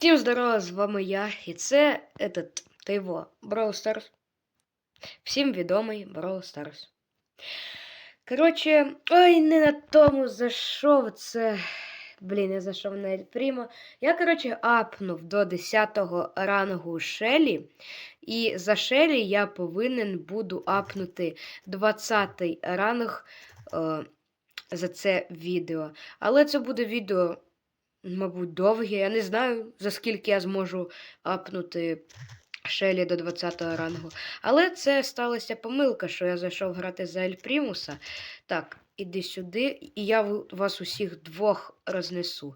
Всім здорово, з вами я, і це этот, та його, Brawl Stars. Всім відомий Brawl Stars. Коротше, ой, не на тому зайшов це. Блін, я зайшов на Ель Прімо. Я, коротше, апнув до 10 рангу Шелі. І за Шелі я повинен буду апнути 20 ранг е, за це відео. Але це буде відео мабуть, довгі. Я не знаю, за скільки я зможу апнути Шелі до 20 го рангу. Але це сталася помилка, що я зайшов грати за Ель Примуса. Так, іди сюди, і я вас усіх двох рознесу.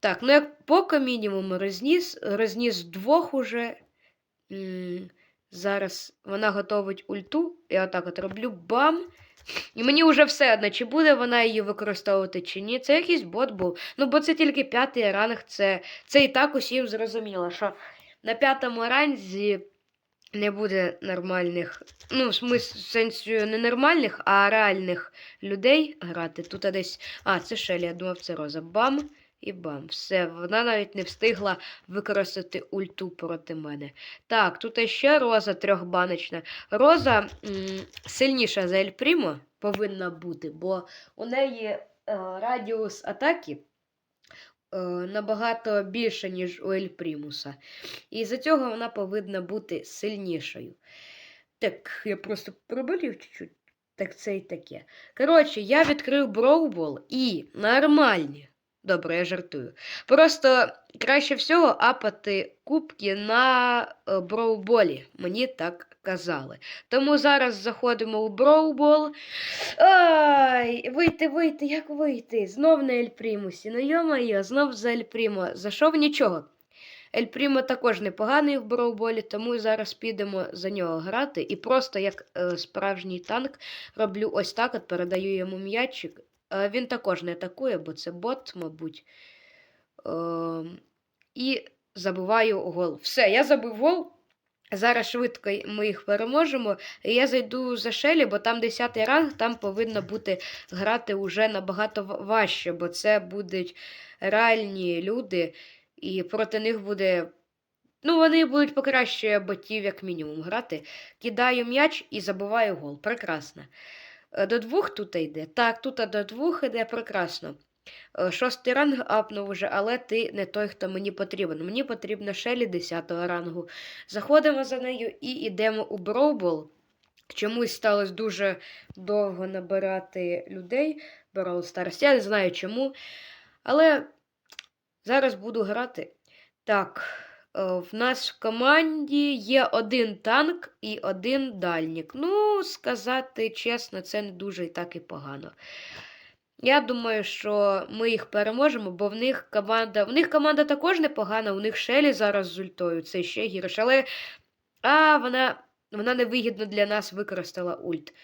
Так, ну як поки мінімум розніс, розніс двох уже. Зараз вона готовить ульту. Я отак от роблю бам. І мені вже все одно, чи буде вона її використовувати, чи ні. Це якийсь бот був. Ну, бо це тільки п'ятий ранг. Це, це і так усім зрозуміло, що на п'ятому ранзі не буде нормальних, ну, в сенсі не нормальних, а реальних людей грати. Тут десь. А, це Шелі, я думав, це Роза. Бам і бам. Все, вона навіть не встигла використати ульту проти мене. Так, тут ще роза трьохбаночна. Роза м, сильніша за Ель Прімо повинна бути, бо у неї е, радіус атаки е, набагато більше, ніж у Ель Прімуса. І за цього вона повинна бути сильнішою. Так, я просто проболів чуть-чуть. Так це і таке. Коротше, я відкрив Броубол і нормальні. Добре, я жартую. Просто краще всього апати кубки на е, броуболі. Мені так казали. Тому зараз заходимо у броубол. Ай, вийти, вийти, як вийти? Знов на Ель Примусі. Ну йо-моє, знов за Ель Прімо. Зайшов нічого. Ель Прімо також непоганий в броуболі, тому зараз підемо за нього грати. І просто як е, справжній танк роблю ось так: от передаю йому м'ячик. Е, він також не атакує, бо це бот, мабуть. Ем, і забиваю гол. Все, я забив гол. Зараз швидко ми їх переможемо. І я зайду за Шелі, бо там 10 ранг, там повинно бути грати уже набагато важче, бо це будуть реальні люди, і проти них буде. Ну, вони будуть покраще ботів, як мінімум, грати. Кидаю м'яч і забиваю гол. Прекрасно. Е, До двох тут йде. Так, тут до двох йде прекрасно. Е, Шостий ранг апнув уже, але ти не той, хто мені потрібен. Мені потрібна Шелі 10 рангу. Заходимо за нею і йдемо у Броубол. Чомусь сталося дуже довго набирати людей Brawl Stars. Я не знаю чому. Але зараз буду грати. Так, в нас в команді є один танк і один дальнік. Ну, сказати чесно, це не дуже і так і погано. Я думаю, що ми їх переможемо, бо в них команда. В них команда також непогана, у них Шелі зараз з ультою, це ще гірше. Але. А, вона, вона невигідно для нас використала ульт.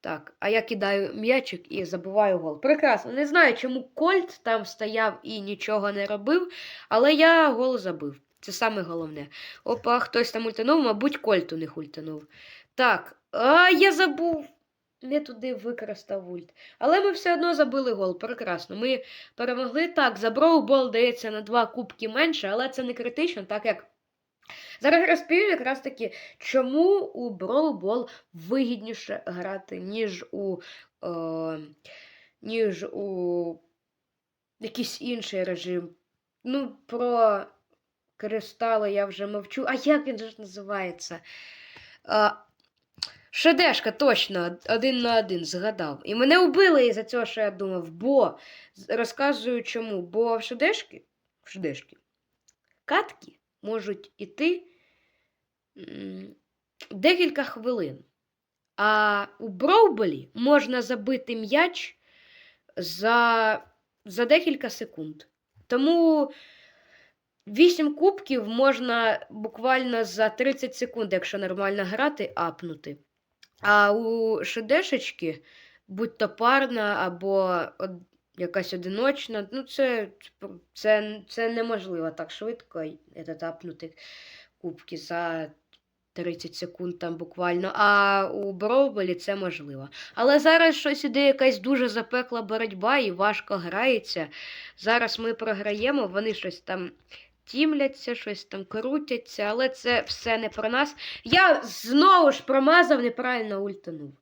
Так, а я кидаю м'ячик і забиваю гол. Прекрасно. Не знаю, чому Кольт там стояв і нічого не робив, але я гол забив. Це саме головне. Опа, хтось там ультанув, мабуть, Кольт у них ультанув. Так, а я забув. Не туди використав ульт. Але ми все одно забили гол. Прекрасно. Ми перемогли. Так, за Броубол дається на два кубки менше, але це не критично, так як. Зараз розповім якраз таки, чому у Броубол вигідніше грати, ніж у. Е, ніж у якийсь інший режим. Ну, про кристали я вже мовчу. А як він ж називається? А, Шедешка, точно, один на один згадав. І мене вбили із-за цього, що я думав, бо розказую чому. Бо в Шедешки, в Шедешки катки можуть іти декілька хвилин. А у Броуболі можна забити м'яч за, за декілька секунд. Тому 8 кубків можна буквально за 30 секунд, якщо нормально грати, апнути. А у шедешечки, будь то парна або якась одиночна, ну це, це, це неможливо так швидко апнути кубки за 30 секунд там буквально. А у Броуболі це можливо. Але зараз щось іде якась дуже запекла боротьба і важко грається. Зараз ми програємо, вони щось там тімляться, щось там крутяться, але це все не про нас. Я знову ж промазав, неправильно ультанув.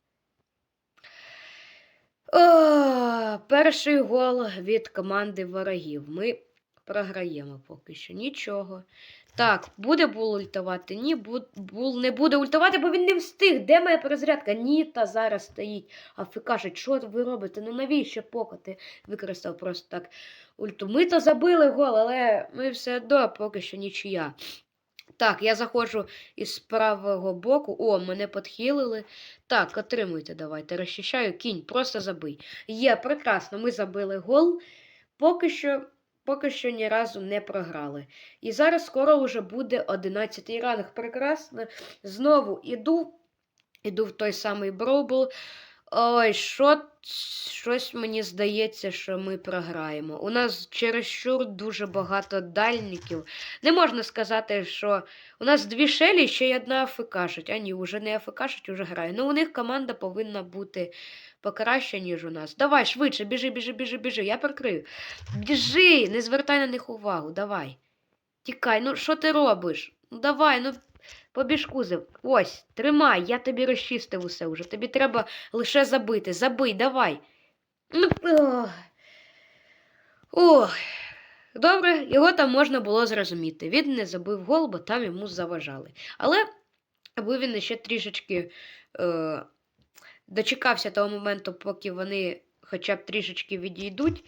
О, перший гол від команди ворогів. Ми програємо поки що. Нічого. Так, буде бул ультувати? Ні, бу- бул не буде ультувати, бо він не встиг. Де моя перезарядка? Ні, та зараз стоїть. А каже, що ви робите? Ну навіщо покати? Використав просто так ульту. Ми то забили гол, але ми все одно поки що нічия. Так, я заходжу із правого боку. О, мене підхилили. Так, отримуйте, давайте. Розчищаю кінь, просто забий. Є, прекрасно, ми забили гол. Поки що, поки що ні разу не програли. І зараз скоро вже буде 11 ранг. Прекрасно. Знову іду. Іду в той самий Броубл. Ой, що, щось мені здається, що ми програємо. У нас чересчур дуже багато дальників. Не можна сказати, що у нас дві шелі, ще й одна АФКшить. А ні, вже не АФКшить, уже грає. Ну, у них команда повинна бути покраща, ніж у нас. Давай, швидше, біжи, біжи, біжи, біжи. Я прикрию. Біжи, не звертай на них увагу. Давай. Тікай, ну що ти робиш? Ну давай, ну побіж кузов. Ось, тримай, я тобі розчистив усе вже. Тобі треба лише забити. Забий, давай. Ну, ох. Ох. Добре, його там можна було зрозуміти. Він не забив гол, бо там йому заважали. Але аби він ще трішечки е, дочекався того моменту, поки вони хоча б трішечки відійдуть.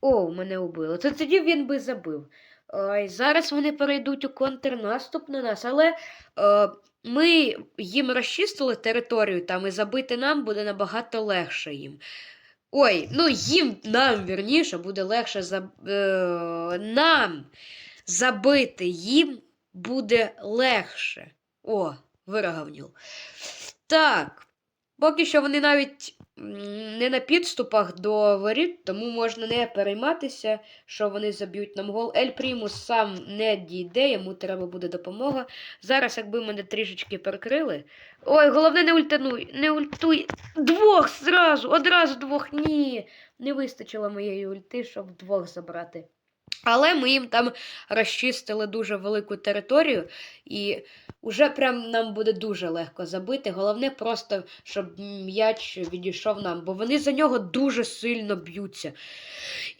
О, мене убило. Це тоді він би забив. Ой, зараз вони перейдуть у контрнаступ на нас, але е, ми їм розчистили територію там і забити нам буде набагато легше їм. Ой, ну їм нам вірніше буде легше за, е, нам забити їм буде легше. О, вирогавнюл. Так. Поки що вони навіть не на підступах до воріт, тому можна не перейматися, що вони заб'ють нам гол. Ель Прімус сам не дійде, йому треба буде допомога. Зараз, якби мене трішечки перекрили. Ой, головне, не ультануй, не ультуй. Двох зразу, одразу двох. Ні. Не вистачило моєї ульти, щоб двох забрати. Але ми їм там розчистили дуже велику територію, і вже прям нам буде дуже легко забити. Головне просто, щоб м'яч відійшов нам, бо вони за нього дуже сильно б'ються.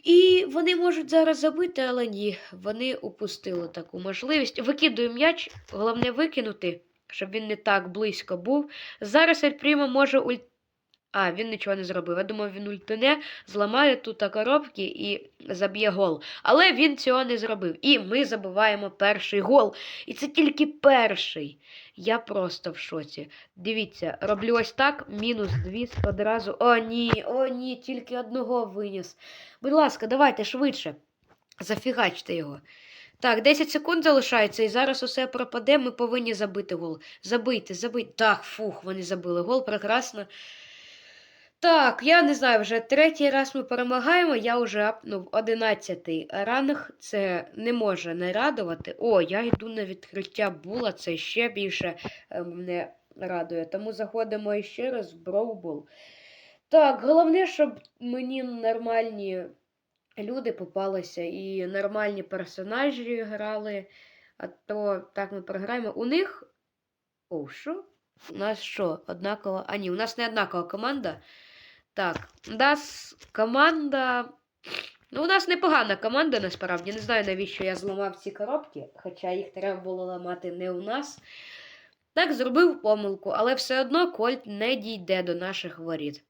І вони можуть зараз забити, але ні, вони упустили таку можливість. Викидую м'яч, головне викинути, щоб він не так близько був. Зараз Ель може ульт. А, він нічого не зробив. Я думав, він ультине, зламає тут коробки і заб'є гол. Але він цього не зробив. І ми забиваємо перший гол. І це тільки перший. Я просто в шоці. Дивіться, роблю ось так, мінус 200 одразу. О, ні, о, ні, тільки одного виніс. Будь ласка, давайте швидше. Зафігачте його. Так, 10 секунд залишається, і зараз усе пропаде. Ми повинні забити гол. Забийте, забийте. Так, фух, вони забили гол, прекрасно. Так, я не знаю, вже третій раз ми перемагаємо. Я вже апнув 11 ранг. Це не може не радувати. О, я йду на відкриття була, це ще більше е, мене радує. Тому заходимо ще раз в Броубол. Так, головне, щоб мені нормальні люди попалися і нормальні персонажі грали. А то так ми програємо. У них. О, що? У нас що? Однакова. А ні, у нас не однакова команда. Так, у нас команда. Ну, у нас непогана команда, насправді. Не знаю, навіщо я зламав ці коробки, хоча їх треба було ламати не у нас. Так, зробив помилку, але все одно Кольт не дійде до наших воріт.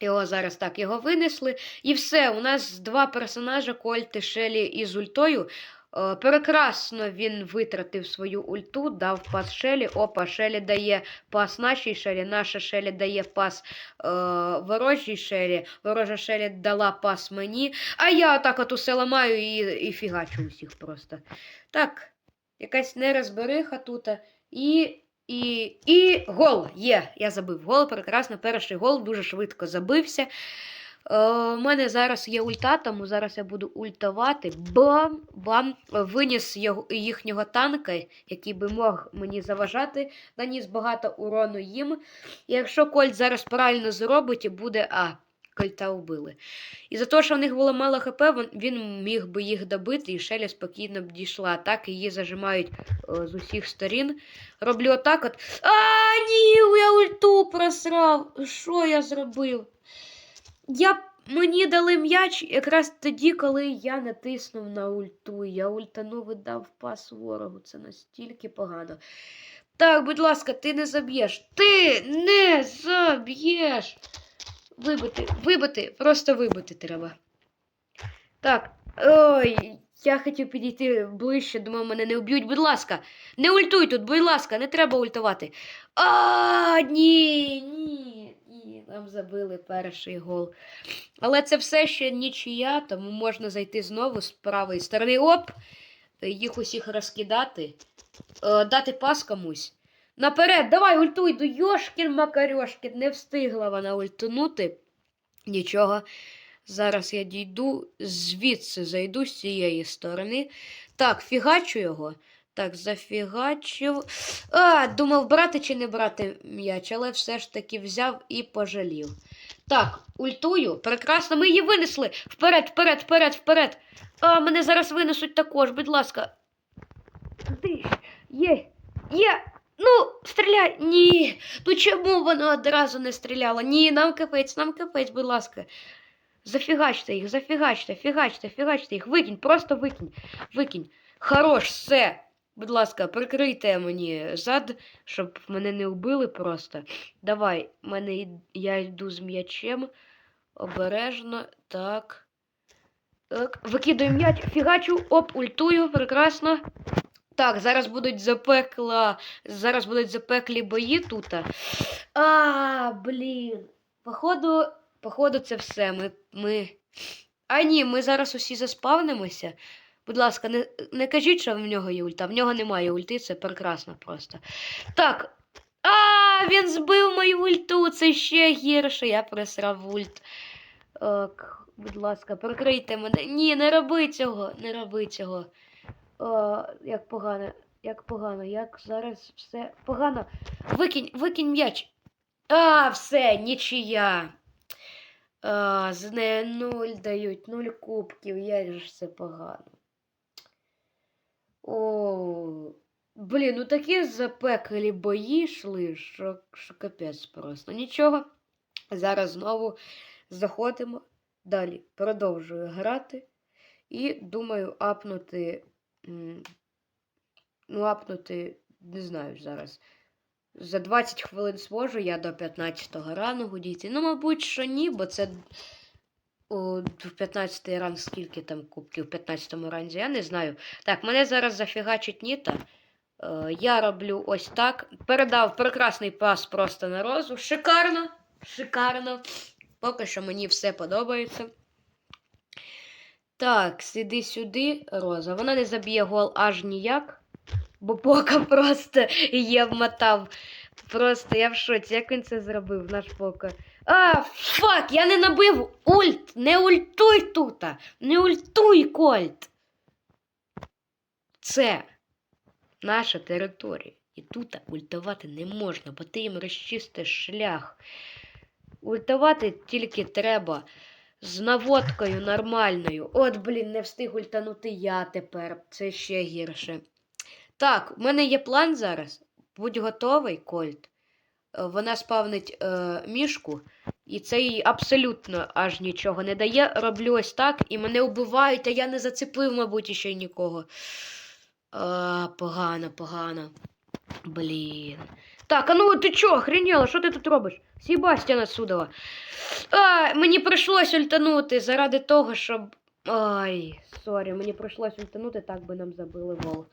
Його зараз так його винесли. І все, у нас два персонажа Кольт і Шелі із ультою. Е, Прекрасно він витратив свою ульту, дав пас Шелі. Опа, Шелі дає пас нашій Шелі, наша Шелі дає пас е, ворожій Шелі, ворожа Шелі дала пас мені, а я отак от усе ламаю і, і фігачу усіх просто. Так, якась нерозбериха тут. І, і, і гол є. Я забив гол, прекрасно. Перший гол дуже швидко забився. Е, У мене зараз є ульта, тому зараз я буду ультувати. Бам! Бам! Виніс їхнього танка, який би мог мені заважати. Наніс багато урону їм. І якщо Кольт зараз правильно зробить, буде А. кольта вбили. І за те, що в них було мало хп, він міг би їх добити, і Шелі спокійно б дійшла. Так її зажимають е, з усіх сторін. Роблю отак от. А, ні, я ульту просрав. Що я зробив? Я... Мені дали м'яч якраз тоді, коли я натиснув на ульту. Я ультанув і дав пас ворогу. Це настільки погано. Так, будь ласка, ти не заб'єш. Ти не заб'єш. Вибити, вибити, просто вибити треба. Так. Ой, я хотів підійти ближче, думав, мене не вб'ють. Будь ласка, не ультуй тут, будь ласка, не треба ультувати. А, ні, ні. Нам забили перший гол. Але це все ще нічия, тому можна зайти знову з правої сторони. Оп! Їх усіх розкидати. Е, дати пас комусь. Наперед, давай ультуй, до Йошкін Макарьошкін. Не встигла вона ультунути. Нічого. Зараз я дійду, звідси зайду з цієї сторони. Так, фігачу його. Так, зафігачив. А, думав, брати чи не брати м'яч, але все ж таки взяв і пожалів. Так, ультую. Прекрасно, ми її винесли. Вперед, вперед, вперед, вперед. А, мене зараз винесуть також, будь ласка. Ти Є, є. Ну, стріляй. Ні. Ну чому вона одразу не стріляла? Ні, нам капець, нам капець, будь ласка. Зафігачте їх, зафігачте, фігачте, фігачте їх. Викинь, просто викинь. Викинь. Хорош, все. Будь ласка, прикрийте мені зад, щоб мене не вбили просто. Давай, мене я йду з м'ячем. Обережно. Так. Так. Викидаю м'яч, фігачу, оп, ультую, прекрасно. Так, зараз будуть запекла. Зараз будуть запеклі бої тут. А, блін. Походу, походу, це все. Ми. ми... А ні, ми зараз усі заспавнимося. Будь ласка, не, не кажіть, що в нього є ульта. В нього немає ульти, це прекрасно просто. Так. А, він збив мою ульту, це ще гірше. Я присрав ульт. Так, будь ласка, прикрийте мене. Ні, не роби цього, не роби цього. О, як погано, як погано, як зараз все погано. Викинь, викинь м'яч. А, все, нічия. А, з неї нуль дають, нуль кубків, як же це погано. О, блін, ну такі запеклі бої йшли, що, що капець просто. Нічого. Зараз знову заходимо. Далі продовжую грати. І думаю апнути. Ну, апнути, не знаю зараз. За 20 хвилин зможу я до 15-го рангу дійти. Ну, мабуть, що ні, бо це в 15 ранг скільки там кубків в 15-му ранзі, я не знаю. Так, мене зараз зафігачить Ніта. Е, я роблю ось так. Передав прекрасний пас просто на розу. Шикарно! Шикарно. Поки що мені все подобається. Так, сиди сюди, Роза. Вона не заб'є гол аж ніяк. Бо пока просто її вмотав. Просто я в шоці. Як він це зробив, наш пока. А, фак, я не набив ульт! Не ультуй тут! Не ультуй, Кольт! Це наша територія. І тут ультувати не можна, бо ти їм розчистиш шлях. Ультувати тільки треба з наводкою нормальною. От, блін, не встиг ультанути я тепер. Це ще гірше. Так, у мене є план зараз. Будь готовий, Кольт. Е, Вона спавнить е, мішку, і це їй абсолютно аж нічого не дає. Роблю ось так, і мене вбивають, а я не зацепив, мабуть, ще нікого. А, погано, погано. Блін. Так, а ну ти чо, охренела, що ти тут робиш? Себастьяна Судова. А, мені прийшлось ультанути заради того, щоб. Ай, сорі, мені прийшлось ультанути, так би нам забили гол.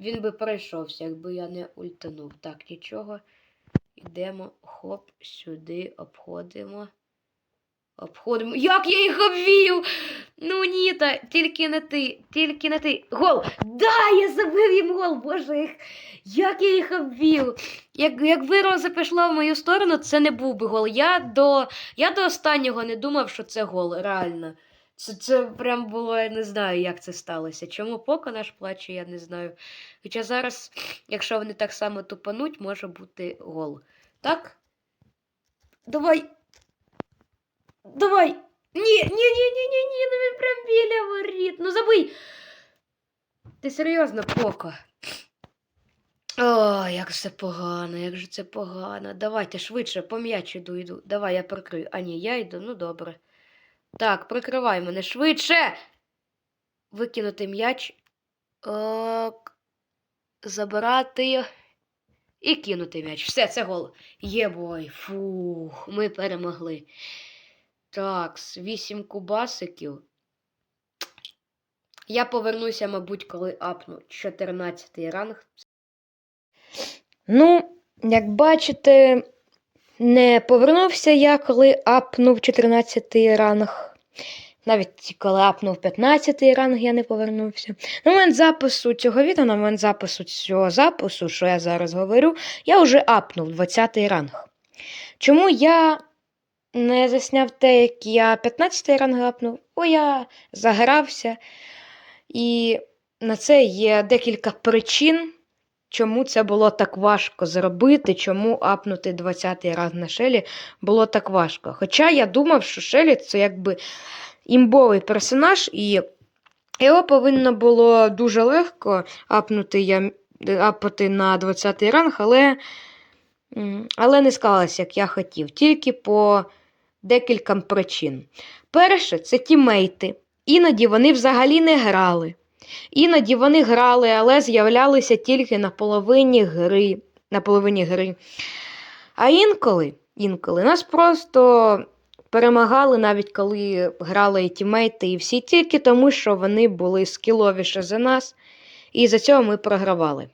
Він би пройшовся, якби я не ультанув. Так, нічого. Йдемо, хоп, сюди, обходимо. Обходимо. Як я їх обвів! Ну ні, та тільки не ти, тільки не ти. Гол! Да, я забив їм гол! Боже, їх... як я їх обвів! Як, якби Роза пішла в мою сторону, це не був би гол. Я до, я до останнього не думав, що це гол, реально. Це, це прям було, я не знаю, як це сталося. Чому Поко наш плаче, я не знаю. Хоча зараз, якщо вони так само тупануть, може бути гол. Так? Давай. Давай. Ні, ні, ні, ні, ні, ну він прям біля воріт. Ну забий. Ти серйозно, Поко? О, як це погано, як же це погано. Давайте швидше по м'яч іду, йду. Давай, я прикрию. А ні, я йду, ну добре. Так, прикривай мене швидше. Викинути м'яч. Забирати. І кинути м'яч. Все, це гол. Єбой. Фух, ми перемогли. Так, вісім кубасиків. Я повернуся, мабуть, коли апну 14 ранг. Ну, як бачите, не повернувся я, коли апнув 14 ранг. Навіть коли апнув 15 ранг, я не повернувся. На момент запису цього відео, на момент запису цього запису, що я зараз говорю, я вже апнув 20 ранг. Чому я не засняв те, як я 15-й ранг апнув? Бо я загрався. І на це є декілька причин, чому це було так важко зробити, чому апнути 20-й ранг на Шелі було так важко. Хоча я думав, що Шелі це якби імбовий персонаж, і його повинно було дуже легко апнути я, апати на 20-й ранг, але, але не склалося, як я хотів, тільки по декільком причин. Перше, це тімейти. Іноді вони взагалі не грали. Іноді вони грали, але з'являлися тільки на половині гри. На половині гри. А інколи, інколи нас просто перемагали, навіть коли грали і тімейти, і всі тільки тому, що вони були скіловіше за нас, і за цього ми програвали.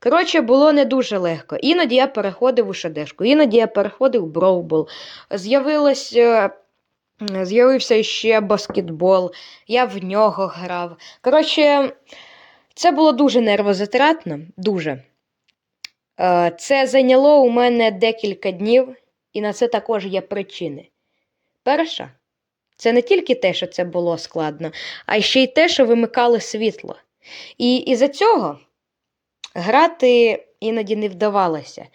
Коротше, було не дуже легко. Іноді я переходив у шадешку, іноді я переходив у броубол. З'явилось. е, З'явився ще баскетбол, я в нього грав. Коротше, це було дуже нервозатратно, дуже. Е, Це зайняло у мене декілька днів, і на це також є причини. Перша, це не тільки те, що це було складно, а ще й те, що вимикали світло. І із-за цього грати іноді не вдавалося.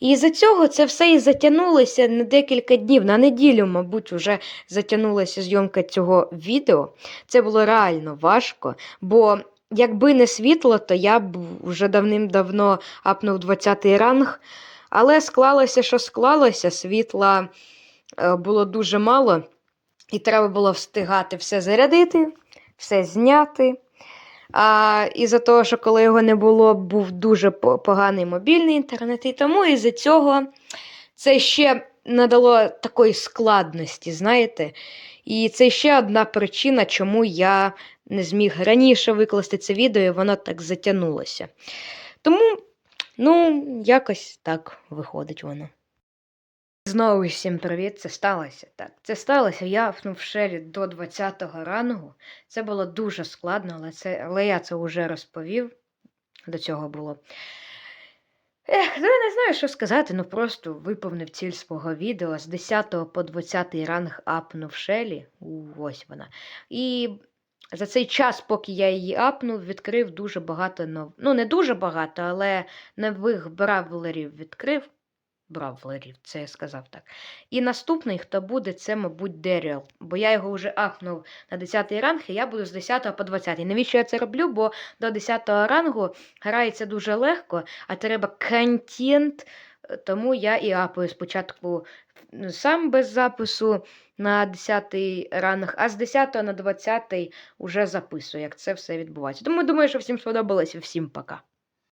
І із-за цього це все і затягнулося на декілька днів. На неділю, мабуть, вже затягнулася зйомка цього відео. Це було реально важко, бо якби не світло, то я б вже давним-давно апнув 20-й ранг. Але склалося, що склалося, світла е, було дуже мало, і треба було встигати все зарядити, все зняти. А із-за того, що коли його не було, був дуже поганий мобільний інтернет, і тому із-за цього це ще надало такої складності, знаєте. І це ще одна причина, чому я не зміг раніше викласти це відео, і воно так затягнулося. Тому, ну, якось так виходить воно. Знову всім привіт, це сталося. Так, це сталося. Я апнув Шелі до 20-го рангу. Це було дуже складно, але, це, але я це вже розповів. До цього було. Ех, ну я не знаю, що сказати, ну просто виповнив ціль свого відео з 10 по 20 ранг апнув Шелі. У, ось вона. І за цей час, поки я її апнув, відкрив дуже багато нов... Ну, не дуже багато, але нових бравлерів відкрив. Бравлерів, це я сказав так. І наступний, хто буде, це, мабуть, Деріал. Бо я його вже апнув на 10 ранг, і я буду з 10 по 20. Навіщо я це роблю? Бо до 10 рангу грається дуже легко, а треба контент. е, Тому я і апаю спочатку сам без запису на 10 ранг, а з 10 на 20 вже записую, як це все відбувається. Тому думаю, що всім сподобалось і всім пока.